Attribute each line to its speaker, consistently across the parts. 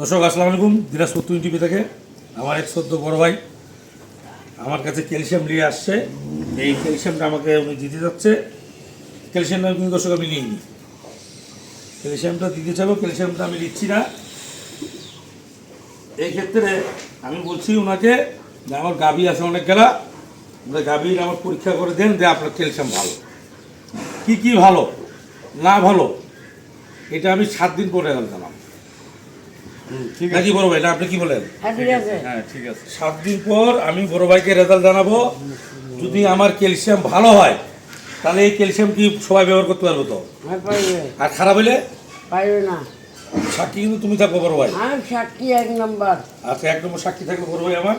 Speaker 1: দর্শক, আসসালামু আলাইকুম। দিনাজপুর টুইন টিভি থেকে আমার এক সদ্য বড় ভাই। আমার কাছে ক্যালসিয়াম নিয়ে আসছে। এই ক্যালসিয়ামটা আমাকে উনি দিতে যাচ্ছে। ক্যালসিয়ামটা কিন্তু দর্শক আমি নিইনি। ক্যালসিয়ামটা দিতে চাবো ক্যালসিয়ামটা আমি নিচ্ছি না। এই ক্ষেত্রে আমি বলছি ওনাকে যে আমার গাভী আছে অনেক গেলা। গাভীর আমার পরীক্ষা করে দেন যে আপনার ক্যালসিয়াম ভালো। কি কি ভালো, না ভালো, এটা আমি সাত দিন পরে জানতাম নাকি বড় ভাই? না আপনি কি বলেন?
Speaker 2: হ্যাঁ ঠিক আছে।
Speaker 3: হ্যাঁ ঠিক আছে।
Speaker 1: সাত দিন পর আমি বড় ভাইকে রেজাল্ট জানাব। যদি আমার ক্যালসিয়াম ভালো হয় তাহলে এই ক্যালসিয়াম কি সবাই ব্যবহার করতে পারব তো?
Speaker 2: হ্যাঁ
Speaker 1: আর খারাপ হলে
Speaker 2: পাইবে না।
Speaker 1: সাক্ষী কিন্তু তুমি থাকব বড় ভাই।
Speaker 2: সাক্ষী এক নম্বর।
Speaker 1: আচ্ছা এক নম্বর সাক্ষী থাকবে বড় ভাই আমার।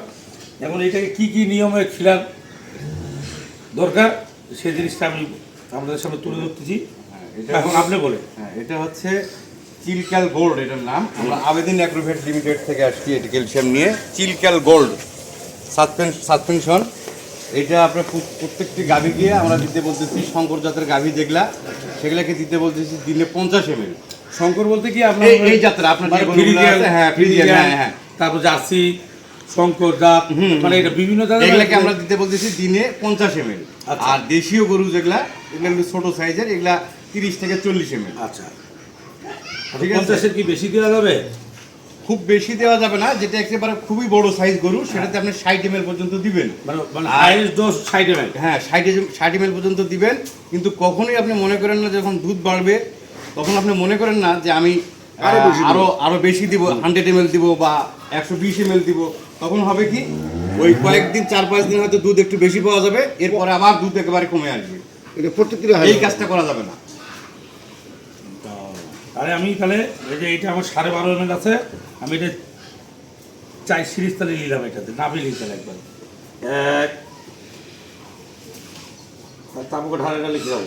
Speaker 1: এখন এইটাকে কি কি নিয়মে খিলার দরকার? সেই জিনিসটা আমি আপনাদের সামনে তুলে ধরতেছি।
Speaker 3: হ্যাঁ, এটা
Speaker 1: এখন আপনি বলেন।
Speaker 3: হ্যাঁ এটা হচ্ছে চিলক্যাল গোল্ড এটার নাম। আমরা আবেদিন অ্যাগ্রোভেট লিমিটেড থেকে আসছি এটি ক্যালসিয়াম নিয়ে। চিলক্যাল গোল্ড সাসপেন সাসপেনশন। এটা আপনার প্রত্যেকটি গাভী গিয়ে আমরা দিতে বলতেছি শঙ্কর জাতের গাভী যেগুলা সেগুলাকে দিতে বলতেছি দিনে পঞ্চাশ এম এল
Speaker 1: শঙ্কর বলতে কি আপনার
Speaker 3: এই- যাত্রা, আপনার
Speaker 1: মানে
Speaker 3: হ্যাঁ, হ্যাঁ, হ্যাঁ।
Speaker 1: তারপর জার্সি শঙ্কর জাত
Speaker 3: হুম,
Speaker 1: মানে এটা বিভিন্ন জাতের
Speaker 3: এগুলাকে আমরা দিতে বলতেছি দিনে পঞ্চাশ এম এল
Speaker 1: আচ্ছা।
Speaker 3: আর দেশীয় গরু যেগুলা এগুলো ছোট সাইজের এগুলা তিরিশ থেকে চল্লিশ এম এল
Speaker 1: আচ্ছা।
Speaker 3: ঠিক আছে।
Speaker 1: কি বেশি দেওয়া যাবে?
Speaker 3: খুব বেশি দেওয়া যাবে না যেটা একেবারে খুবই বড় সাইজ গরু সেটাতে আপনি ষাট এম পর্যন্ত দিবেন।
Speaker 1: মানে মানে
Speaker 3: আর-
Speaker 1: হাইয়েস্ট ডোজ সাইড এমএল
Speaker 3: হ্যাঁ ষাট ষাট এম পর্যন্ত দিবেন কিন্তু কখনোই আপনি মনে করেন না যখন দুধ বাড়বে তখন আপনি মনে করেন না যে আমি আরও আরও আরও বেশি দিব হান্ড্রেড এম দিব বা একশো বিশ এম দিব তখন হবে কি ওই কয়েকদিন চার পাঁচ দিন হয়তো দুধ একটু বেশি পাওয়া যাবে এরপরে আবার দুধ একেবারে কমে আসবে। এই কাজটা করা যাবে না।
Speaker 1: তাহলে আমি তাহলে এই যে এটা আমার সাড়ে বারো এমএল আছে আমি এটা চাই সিরিজ তাহলে নিলাম এটাতে নাবি নিতে একবার। এক তারপর ঢালে ঢালে লিখে যাব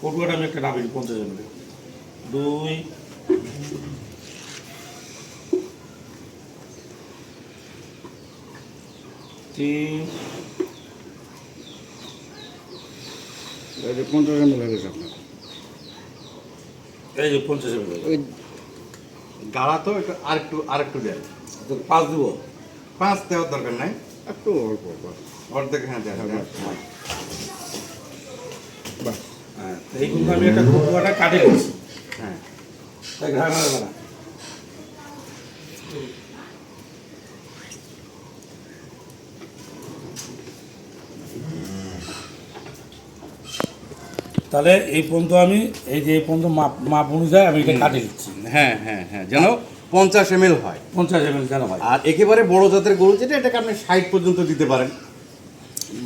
Speaker 1: পটুয়াটা আমি একটা নাবি পঞ্চাশ এমএল দুই তিন
Speaker 4: পঞ্চাশ এম এল আপনার।
Speaker 1: এই যে পঞ্চাশ
Speaker 4: ওই
Speaker 3: গাড়া তো একটু আর একটু আর একটু দেয়
Speaker 1: পাঁচ দেবো।
Speaker 3: পাঁচ দেওয়ার দরকার নাই।
Speaker 4: একটু অল্প অল্প।
Speaker 3: অর্ধেক হ্যাঁ দেয়।
Speaker 4: বাস
Speaker 1: হ্যাঁ এই কিন্তু আমি একটা পটুয়াটা কাটে নিচ্ছি
Speaker 3: হ্যাঁ।
Speaker 1: ঘাড় তাহলে এই পর্যন্ত আমি এই যে এই পর্যন্ত মাপ মাপ অনুযায়ী আমি এটা কাটে দিচ্ছি।
Speaker 3: হ্যাঁ হ্যাঁ হ্যাঁ যেন পঞ্চাশ এম হয়।
Speaker 1: পঞ্চাশ এম এল যেন হয়।
Speaker 3: আর একেবারে বড় জাতের গরু যেটা এটাকে আপনি ষাট পর্যন্ত দিতে পারেন।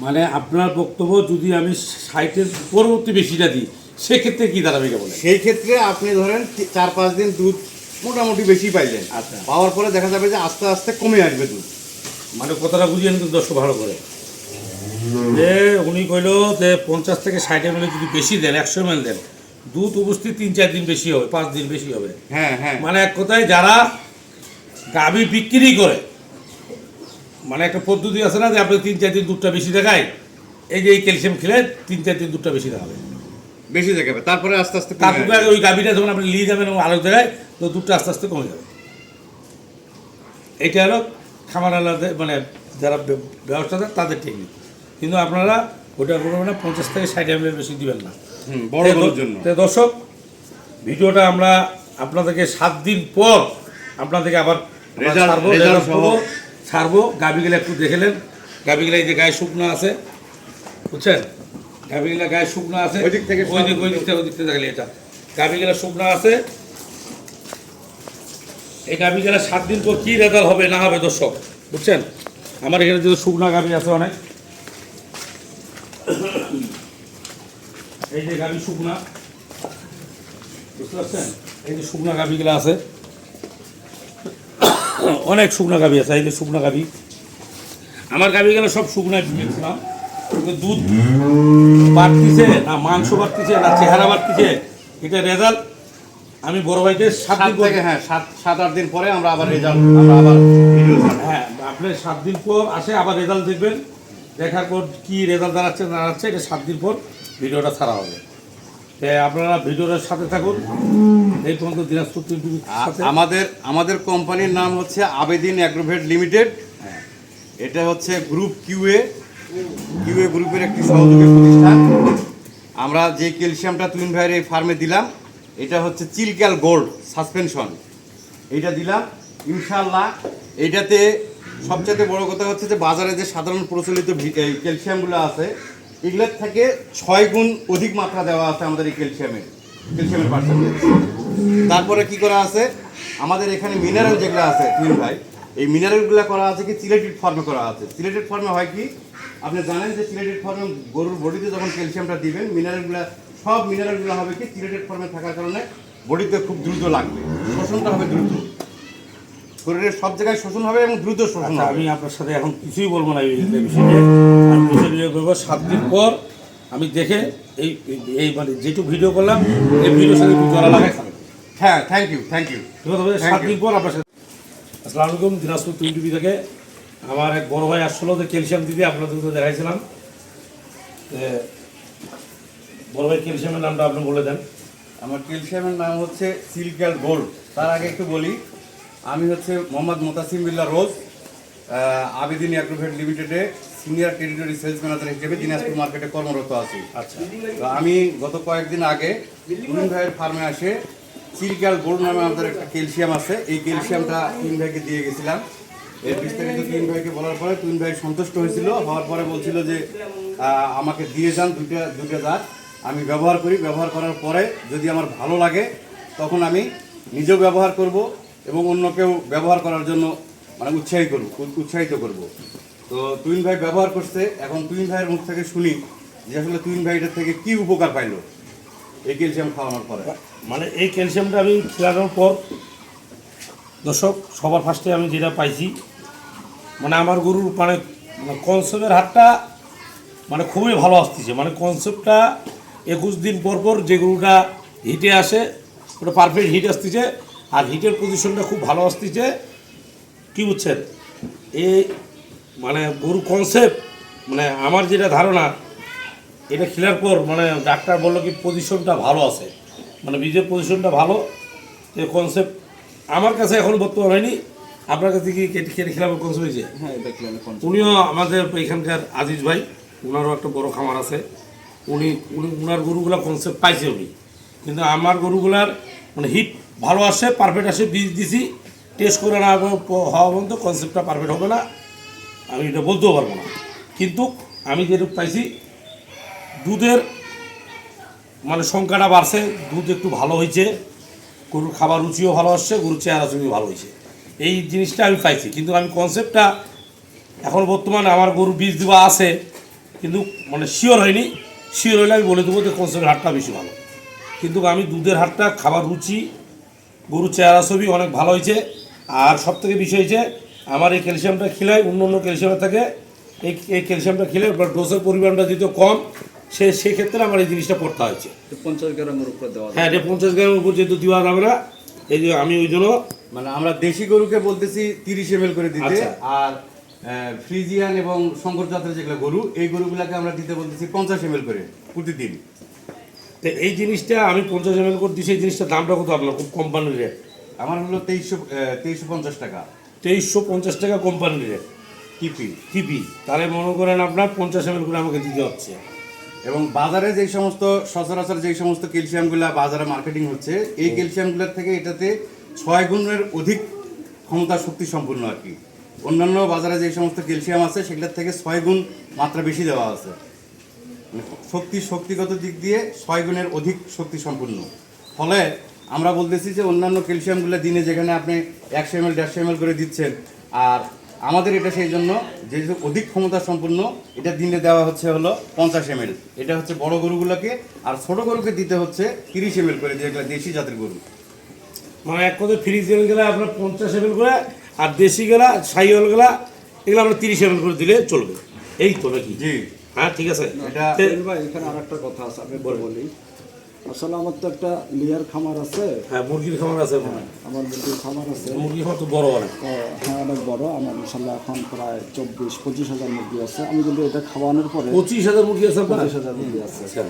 Speaker 1: মানে আপনার বক্তব্য যদি আমি সাইটের পরবর্তী বেশিটা দিই সেক্ষেত্রে কী দাঁড়াবে বলে
Speaker 3: সেই ক্ষেত্রে আপনি ধরেন চার পাঁচ দিন দুধ মোটামুটি বেশি পাইলেন
Speaker 1: আচ্ছা।
Speaker 3: পাওয়ার পরে দেখা যাবে যে আস্তে আস্তে কমে আসবে দুধ।
Speaker 1: মানে কথাটা বুঝিয়ে কিন্তু দর্শক ভালো করে। যে উনি কইল যে পঞ্চাশ থেকে ষাট এম যদি বেশি দেন একশো এম দেন দুধ উপস্থিত তিন চার দিন বেশি হবে পাঁচ দিন বেশি হবে।
Speaker 3: হ্যাঁ হ্যাঁ।
Speaker 1: মানে এক কথায় যারা গাভী বিক্রি করে মানে একটা পদ্ধতি আছে না যে আপনি তিন চার দিন দুধটা বেশি দেখায় এই যে এই ক্যালসিয়াম খেলে তিন চার দিন দুধটা বেশি দেখাবে।
Speaker 3: বেশি দেখাবে তারপরে আস্তে আস্তে
Speaker 1: তারপর
Speaker 3: আসবে।
Speaker 1: ওই গাভীটা যখন আপনি নিয়ে যাবেন এবং আলোক জায়গায় তো দুধটা আস্তে আস্তে কমে যাবে। এটা হলো খামার আলাদা মানে যারা ব্যবস্থা তাদের টেকনিক কিন্তু আপনারা ওটা করবেন না পঞ্চাশ থেকে ষাট এম বেশি দিবেন না।
Speaker 3: বড় জন্য।
Speaker 1: দর্শক ভিডিওটা আমরা আপনাদেরকে সাত দিন পর আপনাদেরকে আবার ছাড়বো ছাড়বো। গাভিগুলো একটু দেখেলেন। গাভিগুলো এই যে গায়ে শুকনো আছে বুঝছেন? গাভিগুলো গায়ে শুকনো আছে
Speaker 3: ওই দিক থেকে
Speaker 1: ওই দিক ওই দিক থেকে ওই দিক থেকে দেখালি এটা। গাভিগুলো শুকনো আছে। এই গাভিগুলো সাত দিন পর কি রেজাল্ট হবে না হবে দর্শক বুঝছেন? আমার এখানে যদি শুকনো গাভি আছে অনেক এই যে গাভি শুকনা বুঝতে পারছেন? এই যে শুকনা গাভিগুলো আছে অনেক শুকনা গাভি আছে এই যে শুকনা গাভি। আমার গাভিগুলো সব শুকনায় বিকেছিলাম দুধ বাড়তিছে না মাংস বাড়তিছে না চেহারা বাড়তিছে এটা রেজাল্ট আমি বড় ভাইকে সাত দিন পর
Speaker 3: থেকে হ্যাঁ সাত সাত আট দিন পরে আমরা আবার রেজাল্ট আমরা আবার ভিডিও
Speaker 1: হ্যাঁ আপনি সাত দিন পর আসে আবার রেজাল্ট দেখবেন দেখার পর কি রেজাল্ট দাঁড়াচ্ছে না দাঁড়াচ্ছে এটা সাত দিন পর ভিডিওটা ছাড়া হবে। আপনারা ভিডিওটার সাথে থাকুন। এই পর্যন্ত দিনাজপুর
Speaker 3: আমাদের আমাদের কোম্পানির নাম হচ্ছে আবেদিন অ্যাগ্রোভেট লিমিটেড। এটা হচ্ছে গ্রুপ কিউএ কিউএ গ্রুপের একটি সহযোগী প্রতিষ্ঠান। আমরা যে ক্যালসিয়ামটা তুইন ভাইয়ের এই ফার্মে দিলাম এটা হচ্ছে চিলক্যাল গোল্ড সাসপেনশন। এটা দিলাম ইনশাল্লাহ এইটাতে সবচেয়ে বড় কথা হচ্ছে যে বাজারে যে সাধারণ প্রচলিত ক্যালসিয়ামগুলো আছে এগুলোর থেকে ছয় গুণ অধিক মাত্রা দেওয়া আছে আমাদের এই ক্যালসিয়ামে ক্যালসিয়ামের পার্সেন্টেজ তারপরে কি করা আছে? আমাদের এখানে মিনারেল যেগুলো আছে তুইন ভাই এই মিনারেলগুলো করা আছে কি? সিলেটেড ফর্মে করা আছে। সিলেটেড ফর্মে হয় কি? আপনি জানেন যে সিলেটেড ফর্মে গরুর বডিতে যখন ক্যালসিয়ামটা দিবেন মিনারেলগুলো সব মিনারেলগুলো হবে কি? সিলেটেড ফর্মে থাকার কারণে বডিতে খুব দ্রুত লাগবে। শোষণটা হবে দ্রুত। শরীরের সব জায়গায় শোষণ হবে এবং দ্রুত শোষণ
Speaker 1: আচ্ছা
Speaker 3: হবে।
Speaker 1: আমি আপনার সাথে এখন কিছুই বলব না এই বিষয়ে। আমি প্রসিডিও করব। সাত দিন পর আমি দেখে এই এই মানে যেটুকু ভিডিও করলাম এই ভিডিওর সাথে একটু জড়া লাগাই
Speaker 3: হ্যাঁ থ্যাংক ইউ থ্যাংক ইউ
Speaker 1: ঠিক আছে সাত দিন পর আপনার সাথে আসসালামু আলাইকুম দিনাজপুর টোয়েন্টি থেকে আমার এক বড় ভাই আসলো যে ক্যালসিয়াম দিদি আপনাদের তো দেখাইছিলাম। বড় ভাই ক্যালসিয়ামের নামটা আপনি বলে দেন।
Speaker 3: আমার ক্যালসিয়ামের নাম হচ্ছে সিলক্যাল গোল্ড। তার আগে একটু বলি আমি হচ্ছে মোহাম্মদ মোতাসিম বিল্লা রোজ। আবেদিন অ্যাগ্রোভেট লিমিটেডে সিনিয়র টেরিটরি সেলস ম্যানেজার হিসেবে দিনাজপুর মার্কেটে কর্মরত আছি।
Speaker 1: আচ্ছা।
Speaker 3: তো আমি গত কয়েকদিন আগে তুমিন ভাইয়ের ফার্মে আসে সিলক্যাল গোল্ড নামে আমাদের একটা ক্যালসিয়াম আছে। এই ক্যালসিয়ামটা তিন ভাইকে দিয়ে গেছিলাম। এর বিস্তারিত তিন ভাইকে বলার পরে তুমিন ভাই সন্তুষ্ট হয়েছিল হওয়ার পরে বলছিল যে আমাকে দিয়ে যান দুইটা দুইটা জাত আমি ব্যবহার করি ব্যবহার করার পরে যদি আমার ভালো লাগে তখন আমি নিজেও ব্যবহার করব এবং অন্যকেও ব্যবহার করার জন্য মানে উৎসাহী করব উৎসাহিত করব। তো তুইন ভাই ব্যবহার করছে, এখন তুইন ভাইয়ের মুখ থেকে শুনি যে আসলে তুইন ভাই এটার থেকে কি উপকার পাইলো। এই ক্যালসিয়াম খাওয়ানোর পরে।
Speaker 1: মানে এই ক্যালসিয়ামটা আমি খেলানোর পর, দর্শক, সবার ফার্স্টে আমি যেটা পাইছি মানে আমার গরুর মানে মানে কনসেপ্টের হাটটা মানে খুবই ভালো আসতেছে। মানে কনসেপ্টটা একুশ দিন পর পর যে গরুটা হিটে আসে, ওটা পারফেক্ট হিট আসতেছে, আর হিটের পজিশনটা খুব ভালো আসতেছে। কি বুঝছেন এই মানে গরু কনসেপ্ট মানে আমার যেটা ধারণা এটা খেলার পর মানে ডাক্তার বলল কি পজিশনটা ভালো আছে। মানে বীজের পজিশনটা ভালো এই কনসেপ্ট আমার কাছে এখন বর্তমান হয়নি আপনার কাছে কি কেটে খেলার কনসেপ্ট হয়েছে?
Speaker 4: হ্যাঁ
Speaker 1: উনিও আমাদের এখানকার আজিজ ভাই ওনারও একটা বড় খামার আছে। উনি উনি ওনার গরুগুলা কনসেপ্ট পাইছে উনি। কিন্তু আমার গরুগুলার মানে হিট ভালো আসে পারফেক্ট আসে বীজ দিছি। টেস্ট করে না হওয়া পর্যন্ত কনসেপ্টটা পারফেক্ট হবে না। আমি এটা বলতেও পারব না। কিন্তু আমি যেটুকু পাইছি, দুধের মানে সংখ্যাটা বাড়ছে, দুধ একটু ভালো হয়েছে গরুর খাবার রুচিও ভালো আসছে, গরুর চেহারা চুমিও ভালো হয়েছে এই জিনিসটা আমি পাইছি, কিন্তু আমি কনসেপ্টটা এখন বর্তমানে আমার গরু বীজ দেওয়া আছে, কিন্তু মানে শিওর হয়নি। শিওর হলে আমি বলে দেবো যে কনসেপ্টের হাটটা বেশি ভালো। কিন্তু আমি দুধের হাটটা খাবার রুচি, গরুর চেহারা ছবি অনেক ভালো হয়েছে আর সব থেকে বিষয় হয়েছে আমার এই ক্যালসিয়ামটা খেলে অন্য অন্য ক্যালসিয়ামের থেকে। এই এই ক্যালসিয়ামটা খেলে ডোজের পরিমাণটা যেহেতু কম সে সেক্ষেত্রে আমার এই জিনিসটা পড়তে হয়েছে
Speaker 4: পঞ্চাশ গ্রামের উপরে দেওয়া
Speaker 1: হ্যাঁ এটা পঞ্চাশ গ্রামের উপর যেহেতু দেওয়া যাবে না এই যে আমি ওই জন্য
Speaker 3: মানে আমরা দেশি গরুকে বলতেছি তিরিশ এম করে দিতে
Speaker 1: আচ্ছা।
Speaker 3: আর ফ্রিজিয়ান এবং শঙ্কর জাতের যেগুলো গরু এই গরুগুলাকে আমরা দিতে বলতেছি পঞ্চাশ এম করে প্রতিদিন।
Speaker 1: তো এই জিনিসটা আমি পঞ্চাশ এম এল করে দিচ্ছি এই জিনিসটার দামটা কত আপনার? খুব কোম্পানির রেট।
Speaker 3: আমার হলো তেইশশো তেইশশো পঞ্চাশ টাকা।
Speaker 1: তেইশশো পঞ্চাশ টাকা কোম্পানির রেট
Speaker 3: কিপি
Speaker 1: টিপি তাহলে মনে করেন আপনার পঞ্চাশ এম করে আমাকে দিতে হচ্ছে।
Speaker 3: এবং বাজারে যে সমস্ত সচরাচর যে সমস্ত ক্যালসিয়ামগুলো বাজারে মার্কেটিং হচ্ছে এই ক্যালসিয়ামগুলোর থেকে এটাতে ছয় গুণের অধিক ক্ষমতা শক্তি সম্পূর্ণ আর কি। অন্যান্য বাজারে যে সমস্ত ক্যালসিয়াম আছে সেগুলোর থেকে ছয় গুণ মাত্রা বেশি দেওয়া আছে। মানে শক্তি শক্তিগত দিক দিয়ে ছয় গুণের অধিক শক্তি সম্পূর্ণ ফলে আমরা বলতেছি যে অন্যান্য ক্যালসিয়ামগুলো দিনে যেখানে আপনি একশো এম এল দেড়শো এম করে দিচ্ছেন আর আমাদের এটা সেই জন্য যে যে অধিক ক্ষমতা সম্পূর্ণ এটা দিনে দেওয়া হচ্ছে হলো পঞ্চাশ এম এটা হচ্ছে বড় গরুগুলোকে আর ছোট গরুকে দিতে হচ্ছে তিরিশ এম করে যেগুলো দেশি জাতের গরু।
Speaker 1: মানে এক কথা ফ্রিজ এল গেলে আপনার পঞ্চাশ এম এল করে আর দেশি গেলা সাইওয়াল গেলা এগুলো আমরা তিরিশ এম এল করে দিলে চলবে। এই তো নাকি?
Speaker 3: জি।
Speaker 1: হ্যাঁ ঠিক আছে।
Speaker 3: এটা
Speaker 4: ভাই এখানে আর একটা কথা আছে আমি বলি আসলে আমার তো একটা লিয়ার খামার আছে।
Speaker 1: হ্যাঁ মুরগির খামার আছে
Speaker 4: আমার মুরগির খামার আছে।
Speaker 1: মুরগি খামার তো বড় অনেক।
Speaker 4: হ্যাঁ অনেক বড়। আমার ইনশাল্লাহ এখন প্রায় চব্বিশ পঁচিশ হাজার মুরগি আছে। আমি কিন্তু এটা খাওয়ানোর পরে
Speaker 1: পঁচিশ হাজার মুরগি আছে
Speaker 4: পঁচিশ হাজার মুরগি আছে।
Speaker 1: আচ্ছা।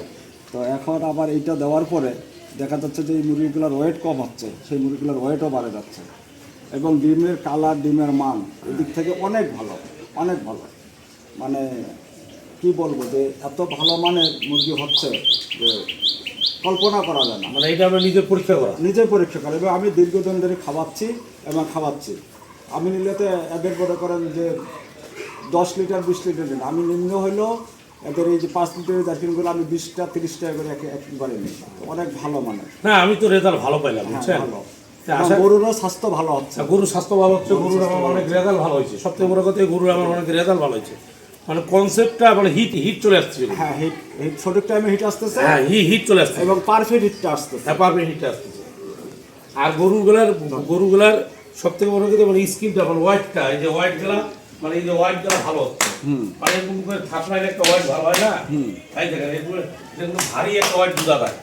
Speaker 4: তো এখন আবার এইটা দেওয়ার পরে দেখা যাচ্ছে যে এই মুরগিগুলোর ওয়েট কম হচ্ছে। সেই মুরগিগুলোর ওয়েটও বাড়ে যাচ্ছে। এবং ডিমের কালার ডিমের মান এদিক থেকে অনেক ভালো অনেক ভালো। মানে কি বলব যে এত ভালো মানের মুরগি হচ্ছে যে কল্পনা করা যায় না।
Speaker 1: মানে এটা আমরা নিজে পরীক্ষা করা।
Speaker 4: নিজে পরীক্ষা করে। এবং আমি দীর্ঘদিন ধরে খাওয়াচ্ছি এবং খাওয়াচ্ছি। আমি নিলেতে এদের মনে করেন যে দশ লিটার বিশ লিটার দিন। আমি নিম্ন হইলেও এদের এই যে পাঁচ লিটারের জার্কিনগুলো আমি বিশটা তিরিশ টাকা করে এক- একবারে নিই। অনেক ভালো মানে।
Speaker 1: না আমি তো রেজাল্ট ভালো পাইলাম বুঝছেন?
Speaker 4: ভালো।
Speaker 1: তা
Speaker 4: গরুরও স্বাস্থ্য ভালো হচ্ছে।
Speaker 1: গরুর স্বাস্থ্য ভালো হচ্ছে গরুর আমার অনেক রেজাল্ট ভালো হয়েছে। সবথেকে বড় কথা গরুর আমার অনেক রেজাল্ট ভালো হয়েছে। মানে কনসেপ্টটা মানে হিট হিট চলে আসছে
Speaker 4: হ্যাঁ হিট হিট সঠিক টাইমে হিট আসতেছে।
Speaker 1: হ্যাঁ হি হিট চলে আসছে
Speaker 4: এবং পারফেক্ট হিটটা আসতেছে।
Speaker 1: হ্যাঁ পারবে হিট আসতেছে। আর গরুগুলার গরুগুলার সব থেকে বড় কথা মানে স্কিনটা মানে হোয়াইটটা এই যে হোয়াইটগুলা মানে এই যে হোয়াইটগুলা ভালো মানে এরকম করে থাপড়াইলে একটা হোয়াইট ভালো হয় না? তাই দেখেন এগুলো এগুলো ভারী একটা হোয়াইট দুধা পায়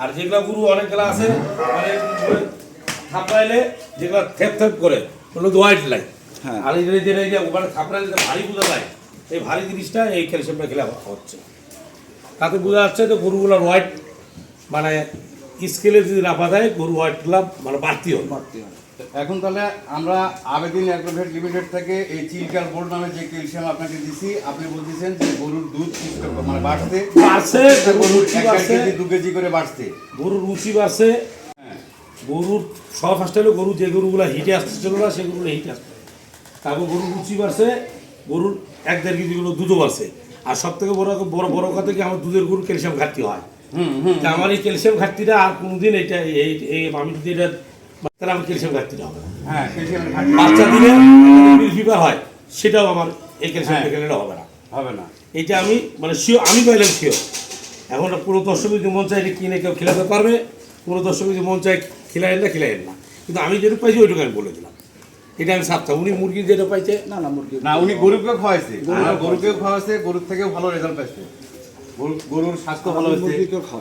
Speaker 1: আর যেগুলা গরু অনেকগুলা আছে মানে এরকম থাপড়াইলে যেগুলা থেপ থেপ করে ওগুলো হোয়াইট লাইট
Speaker 4: হ্যাঁ।
Speaker 1: আর এই যে এই যে ওখানে থাপড়াইলে ভারী বুঝা যায় এই ভারী জিনিসটা এই ক্যালসিয়ামটা খেলে হচ্ছে। তাতে বোঝা যাচ্ছে যে গরুগুলোর হোয়াইট মানে স্কেলে যদি রাখা যায় গরু হোয়াইটগুলা মানে বাড়তি হয়
Speaker 4: বাড়তি হয়।
Speaker 3: এখন তাহলে আমরা আবেদিন অ্যাগ্রোভেট লিমিটেড থেকে এই চিলকাল গোল্ড নামে যে ক্যালসিয়াম আপনাকে দিছি আপনি বলতেছেন যে গরুর দুধ মানে বাড়ছে
Speaker 1: বাড়ছে গরুর
Speaker 3: এক কেজি দু কেজি করে বাড়ছে।
Speaker 1: গরুর রুচি বাড়ছে। গরুর সব ফার্স্ট হলো গরু যে গরুগুলো হিটে আসতে চলো না সেই গরুগুলো হিটে আসছে তারপর গরুর রুচি বাড়ছে গরুর এক দেড় কেজিগুলো দুধও বাড়ছে। আর সব থেকে বড় বড় বড় কথা কি আমার দুধের গরুর ক্যালসিয়াম ঘাটতি হয়। তা আমার এই ক্যালসিয়াম ঘাটতিটা আর কোনোদিন এটা এই এই আমি যদি এটা তাহলে আমার ক্যালসিয়াম ঘাটতিটা হবে। না।
Speaker 3: হ্যাঁ
Speaker 1: বাচ্চা দিলে ফিভার হয় সেটাও আমার এই ক্যালসিয়াম
Speaker 3: হ্যাঁ।
Speaker 1: হবে না।
Speaker 3: হবে না।
Speaker 1: এটা আমি মানে শিও আমি পাইলাম শিও এখন পুরো দর্শক যদি মন চাই এটা কিনে কেউ খেলাতে পারবে পুরো দর্শক যদি মন চাই খেলাইন না খেলাইন না। কিন্তু আমি যেটুকু পাইছি ওইটুকু আমি বলে দিলাম। এটা আমি সাপ্তাহ উনি মুরগি যেটা পাইছে
Speaker 4: না না মুরগি।
Speaker 3: না উনি গরুকেও খাওয়াইছে। আর গরুকেও খাওয়াইছে গরুর থেকেও ভালো রেজাল্ট পাইছে। গরু- গরুর স্বাস্থ্য ভালো হচ্ছে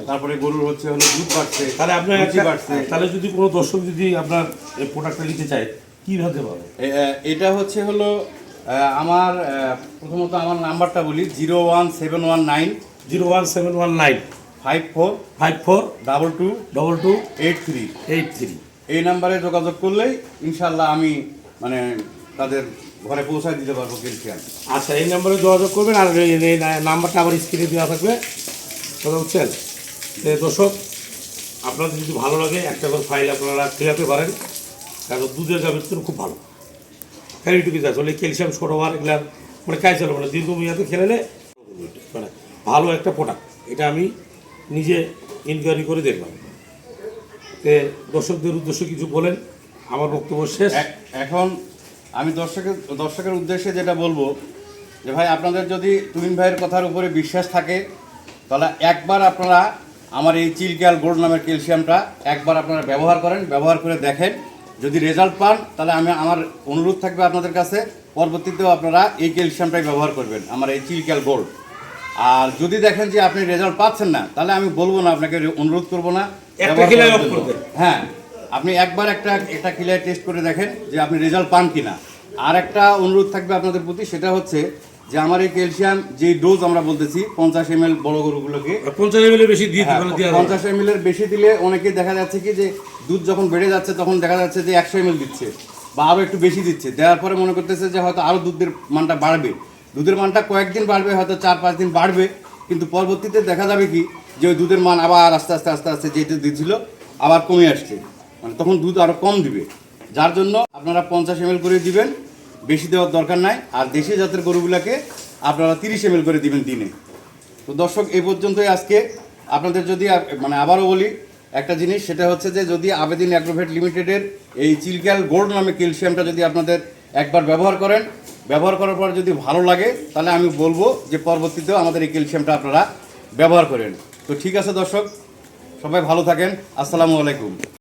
Speaker 3: তারপরে গরুর হচ্ছে হলো দুধ বাড়ছে
Speaker 1: তাহলে আপনার
Speaker 3: বাড়ছে।
Speaker 1: তাহলে যদি কোনো দর্শক যদি আপনার এই প্রোডাক্টটা নিতে চায় কী
Speaker 3: এ- এ- এটা হচ্ছে হলো আমার প্রথমত আমার নাম্বারটা বলি zero one seven one nine
Speaker 1: zero one seven one nine
Speaker 3: five four
Speaker 1: five four
Speaker 3: double two
Speaker 1: double two
Speaker 3: eight three
Speaker 1: eight three
Speaker 3: এই নাম্বারে যোগাযোগ করলেই ইনশাল্লাহ আমি মানে তাদের ঘরে পৌঁছায় দিতে পারব ক্যালসিয়াম
Speaker 1: আচ্ছা এই নাম্বারে যোগাযোগ করবেন আর এই নাম্বারটা আবার স্ক্রিনে দেওয়া থাকবে। কথা বুঝছেন? দর্শক, আপনাদের যদি ভালো লাগে, একটা করে ফাইল আপনারা খেলাতে পারেন। কারণ দুধের গাভীর জন্য খুব ভালো। এইটুকু যা আসলে ক্যালসিয়াম সরোবার এগুলার মানে কাজ চলে মানে দীর্ঘমেয়াদে খেলালে মানে ভালো একটা প্রোডাক্ট এটা আমি নিজে ইনকোয়ারি করে দেখলাম। তে দর্শকদের উদ্দেশ্যে কিছু বলেন। আমার বক্তব্য শেষ।
Speaker 3: এখন আমি দর্শকের দর্শকের উদ্দেশ্যে যেটা বলব যে ভাই আপনাদের যদি তুমিন ভাইয়ের কথার উপরে বিশ্বাস থাকে তাহলে একবার আপনারা আমার এই চিলক্যাল গোল্ড নামের ক্যালসিয়ামটা একবার আপনারা ব্যবহার করেন ব্যবহার করে দেখেন। যদি রেজাল্ট পান তাহলে আমি আমার অনুরোধ থাকবে আপনাদের কাছে পরবর্তীতেও আপনারা এই ক্যালসিয়ামটাই ব্যবহার করবেন আমার এই চিলক্যাল গোল্ড। আর যদি দেখেন যে আপনি রেজাল্ট পাচ্ছেন না তাহলে আমি বলব না আপনাকে অনুরোধ করব না। হ্যাঁ। আপনি একবার একটা একটা কিলার টেস্ট করে দেখেন যে আপনি রেজাল্ট পান কিনা। আর একটা অনুরোধ থাকবে আপনাদের প্রতি সেটা হচ্ছে যে আমার এই ক্যালসিয়াম যে ডোজ আমরা বলতেছি পঞ্চাশ এম এল বড় গরুগুলোকে
Speaker 1: পঞ্চাশ এমএল বেশি দিয়ে
Speaker 3: হ্যাঁ,
Speaker 1: যাবে।
Speaker 3: পঞ্চাশ এম এর বেশি দিলে অনেকে দেখা যাচ্ছে কি যে দুধ যখন বেড়ে যাচ্ছে তখন দেখা যাচ্ছে যে একশো এম দিচ্ছে বা আরও একটু বেশি দিচ্ছে। দেওয়ার পরে মনে করতেছে যে হয়তো আরও দুধের মানটা বাড়বে। দুধের মানটা কয়েকদিন বাড়বে হয়তো চার পাঁচ দিন বাড়বে। কিন্তু পরবর্তীতে দেখা যাবে কি যে ওই দুধের মান আবার আস্তে আস্তে আস্তে আস্তে যেটা দিচ্ছিল আবার কমে আসছে। মানে তখন দুধ আরও কম দিবে। যার জন্য আপনারা পঞ্চাশ এম করে দিবেন, বেশি দেওয়ার দরকার নাই। আর দেশি জাতের গরুগুলোকে আপনারা তিরিশ এম করে দিবেন দিনে। তো দর্শক এই পর্যন্তই আজকে। আপনাদের যদি মানে আবারও বলি, একটা জিনিস, সেটা হচ্ছে যে যদি আবেদিন অ্যাগ্রোভেট লিমিটেডের এই চিলক্যাল গোল্ড নামে ক্যালসিয়ামটা যদি আপনাদের একবার ব্যবহার করেন, ব্যবহার করার পর যদি ভালো লাগে, তাহলে আমি বলব যে পরবর্তীতেও আমাদের এই ক্যালসিয়ামটা আপনারা ব্যবহার করেন। তো ঠিক আছে দর্শক, সবাই ভালো থাকেন। আসসালামু আলাইকুম।